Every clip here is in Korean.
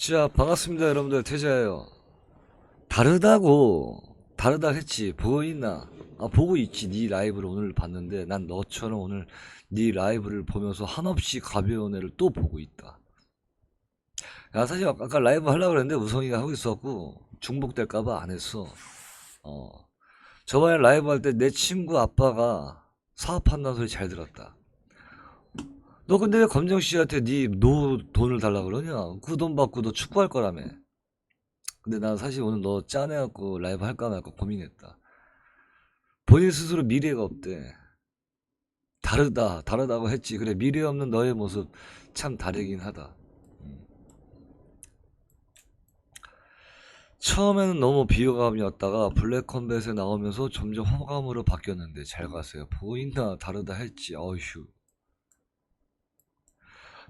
자, 반갑습니다, 여러분들. 태자예요. 다르다고, 다르다 했지. 보고 있나? 아, 보고 있지. 네 라이브를 오늘 봤는데, 난 너처럼 오늘 네 라이브를 보면서 한없이 가벼운 애를 또 보고 있다. 야, 사실 아까 라이브 하려고 그랬는데, 우성이가 하고 있었고, 중복될까봐 안 했어. 어. 저번에 라이브 할 때 내 친구 아빠가 사업한다는 소리 잘 들었다. 너 근데 왜 검정 씨한테 네 노 돈을 달라 그러냐? 그 돈 받고 너 축구할 거라며. 근데 난 사실 오늘 너 짠해갖고 라이브 할까 말까 고민했다. 본인 스스로 미래가 없대. 다르다, 다르다고 했지. 그래, 미래 없는 너의 모습 참 다르긴 하다. 음. 처음에는 너무 비호감이었다가 블랙컴뱃에 나오면서 점점 호감으로 바뀌었는데 잘 가세요. 보인다, 다르다 했지. 어휴.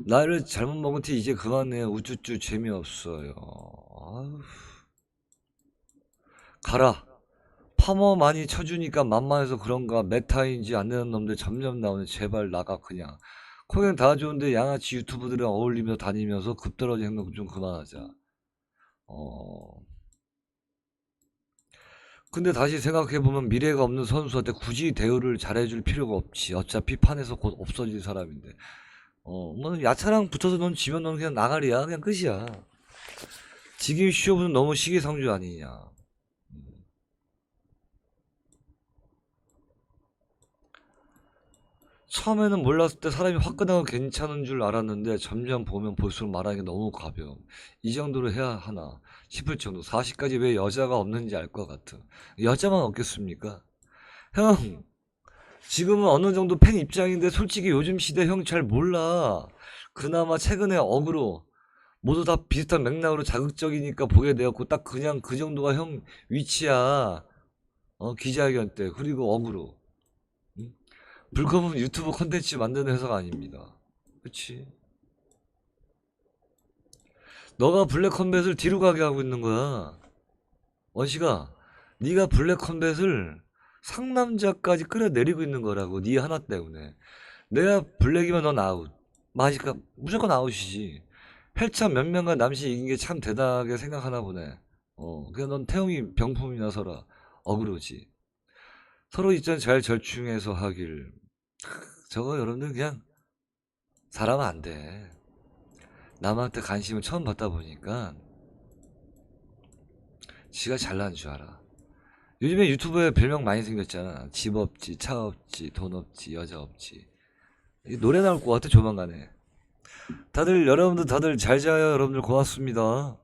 나를 잘못 먹은 티 이제 그만해. 우쭈쭈 재미없어요. 아휴. 가라. 파머 많이 쳐주니까 만만해서 그런가 메타인지 안 되는 놈들 점점 나오네. 제발 나가 그냥. 코행 다 좋은데 양아치 유튜브들이랑 어울리며 다니면서 급떨어진 행동 좀 그만하자. 어. 근데 다시 생각해보면 미래가 없는 선수한테 굳이 대우를 잘해줄 필요가 없지. 어차피 판에서 곧 없어질 사람인데. 어, 뭐, 야차랑 붙어서 넌 지면 넌 그냥 나가리야. 그냥 끝이야. 지금 쇼부는 너무 시기상조 아니냐. 음. 처음에는 몰랐을 때 사람이 화끈하고 괜찮은 줄 알았는데 점점 보면 볼수록 말하기 너무 가벼움. 이 정도로 해야 하나 싶을 정도. 40까지 왜 여자가 없는지 알 것 같아. 여자만 없겠습니까? 형, 지금은 어느 정도 팬 입장인데 솔직히 요즘 시대 형 잘 몰라. 그나마 최근에 어그로 모두 다 비슷한 맥락으로 자극적이니까 보게 되었고 딱 그냥 그 정도가 형 위치야. 어, 기자회견 때 그리고 어그로. 응? 불컴은 유튜브 콘텐츠 만드는 회사가 아닙니다. 그치? 너가 블랙 컴뱃을 뒤로 가게 하고 있는 거야. 원씨가 네가 블랙 컴뱃을 상남자까지 끌어내리고 있는 거라고 네 하나 때문에. 내가 블랙이면 넌 아웃. 마니까 무조건 아웃이지. 회차 몇 명과 남씨 이긴 게 참 대단하게 생각하나 보네. 어 그냥 넌 태용이 병품이나 서라 어그로지. 서로 입장 잘 절충해서 하길. 크, 저거 여러분들 그냥 사람 안돼. 남한테 관심을 처음 받다 보니까 지가 잘난 줄 알아 요즘에 유튜브에 별명 많이 생겼잖아. 집 없지, 차 없지, 돈 없지, 여자 없지. 이 노래 나올 것 같아, 조만간에. 다들, 여러분들 다들 잘 자요. 여러분들 고맙습니다.